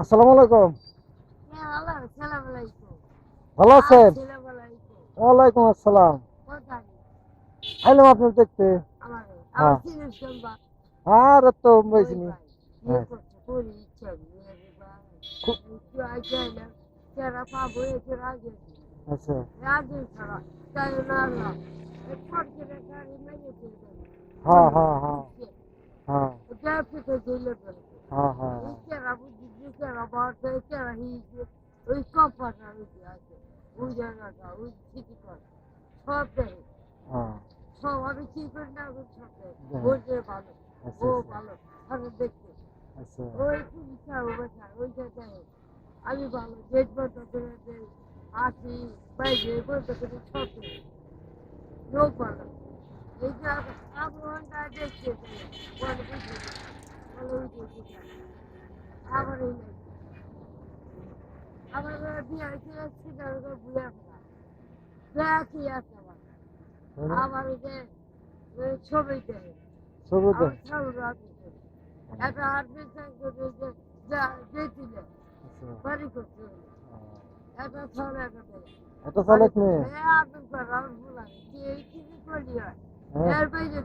আসসালামু আলাইকুম। হ্যাঁ। ভালো আছেন? ওয়ালাইকুম আসসালাম? আইলাম আপনার দেখতে। হ্যাঁ। আর তো হ্যাঁ। আগে। আচ্ছা। হ্যাঁ হ্যাঁ হ্যাঁ। হ্যাঁ। হ্যাঁ হ্যাঁ এই চেহারা বুঝি, যে চেহারা বাড়ছে, এই চেহারা হিজে, ওই কপাটা রয়েছে আছে। ওই জায়গাটা, ওই সিটি করে। সব দেখে। হ্যাঁ সব আমি কি করি না আমি সব দেখে। হ্যাঁ। ওই যে ভালো, আচ্ছা ও আচ্ছা ভালো, আমি দেখতে। আচ্ছা ওই পুলিশা ও বেটা, ওই জায়গায় আমি ভালো, গেট বন্ধ করে দেই, আসি, বাইরে বন্ধ করে সব দেখি। লোক ভালো। এই যে আবহাওয়াটা দেখতে চাই, বলে বুঝি, বলে ওই যে বিয়ে হয়েছে, বুঝে ফেলা। আছে ওই যে ছবি দেয়। ছবি আমার ছাড়ো রাখি একটা আর্মি করে যে যা বাড়ি করতে। একটা ছড় একটা দেয়। এটা মেয়ে আপনি করার বলা যে এই কিছু করলি হয় হ্যাঁ। এর বাইরে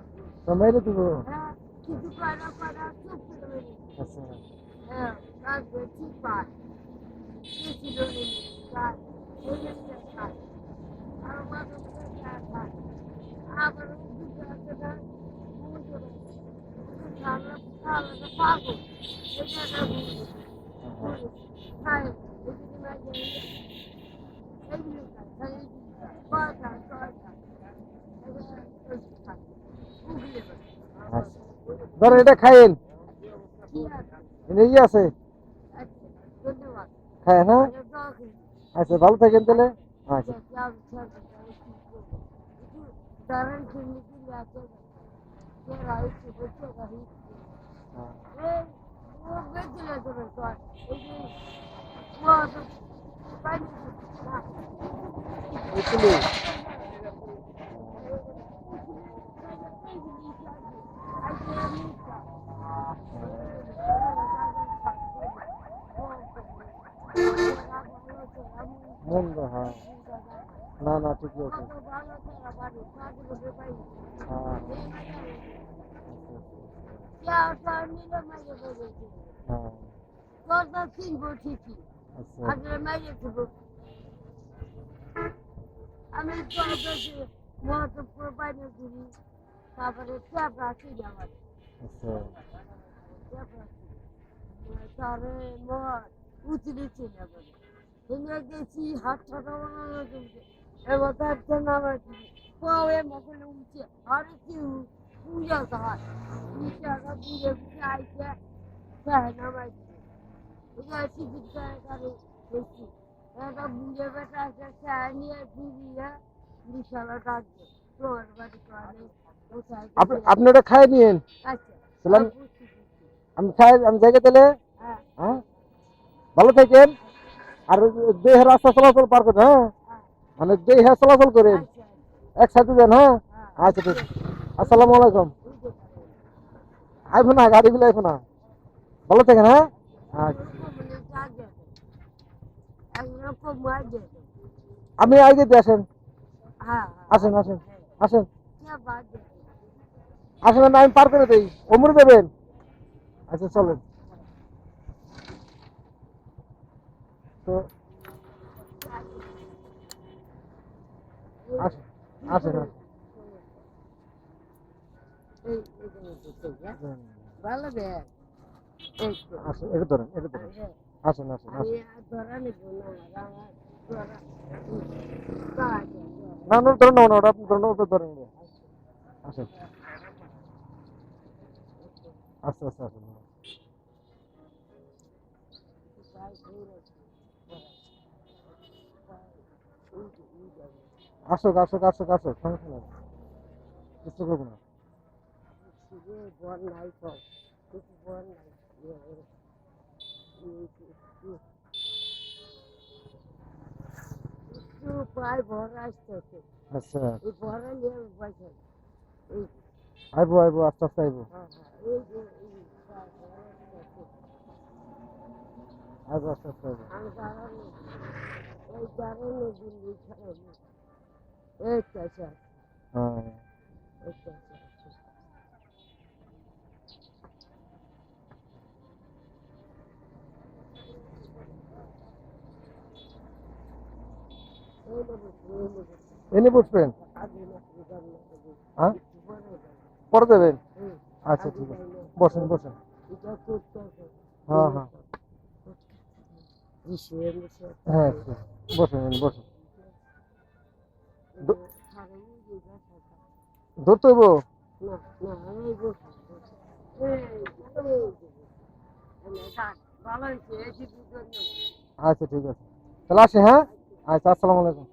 তো। মেরে দিব। হ্যাঁ কিছু করা করা চুপ করে বেরিয়ে আচ্ছা। মাঝে কাজ হয় আবার দুটো আছে না বুঝে আমরা আমরা পাগল এটা খায় ধরেন এটা খাইন ঠিক আছে এটা ইয়ে আছে আচ্ছা ধন্যবাদ খায় না এটা দোয়া করি আচ্ছা ভালো থাকেন তাহলে আচ্ছা দাঁড়ান কিনে কিনে আছে কে রাইছে বসে রাই হ্যাঁ। এই ও বেঁচে তো বেশ এই যে ও তো পানি না বুঝলি মন্দ হ্যাঁ। না না ঠিকই আছে। হ্যাঁ। আচ্ছা। আমি মহত্বপুর বাইরে ঘুরি তারপরে ছিল আমার আচ্ছা তারে মর উচড়ে ছিল বলে এনে গেছি হাত ছাড়া বানানো চলছে এবার তার নামাচ্ছি পাওয়ে মকলে উঠছে আর কি পূজা হয় পূজাটা পুজো পুজো আইছে চায় নামাচ্ছি এটা টিকিট করে করে দেখছি একটা বুঝে বেটা আছে চায় নিয়ে ফিরিয়ে বিশালা ডাকছে তোমার বাড়ি করে কোথায় আপনি আপনি ওটা খাই নিয়েন আচ্ছা তাহলে আমি- বুঝছি, বুঝছি। আমি খাই আমি জায়গা তাহলে হ্যাঁ হ্যাঁ ভালো থাকেন। আর দেহ রাস্তা চলাচল পার করেন হ্যাঁ? মানে দেহ চলাচল করেন। একসাথে যান হ্যাঁ? আচ্ছা ঠিক আসসালামু আলাইকুম। আইব না, গাড়িগুলো আইব না। ভালো থাকেন হ্যাঁ? আচ্ছা। আমি আগে আসেন। আসেন আসেন আসেন। আসেন আমি পার করে দিই। অমর দেবেন। আচ্ছা চলেন। তো আসেন আসেন। এটা ধরেন এটা ধরেন। আসেন আসেন না না ধরেন না না, ওটা আপনি ধরেন ওটা ধরেন আসেন। আস্তে আস্তে আসেন। আসুক আসুক আসুক আসুক, সমস্যা নেই। কিছু করব না। আচ্ছা। ভরা নিয়ে বসে এই আইবো। আইবো, আস্তে আস্তে আইবো। এই দিল্লি এই এই এনে বসবেন? হ্যাঁ? পরে দেবেন? আচ্ছা ঠিক আছে। বসেন বসেন। হ্যাঁ হ্যাঁ। হ্যাঁ আচ্ছা ঠিক আছে। তাহলে আসি হ্যাঁ? আচ্ছা আসসালামু আলাইকুম।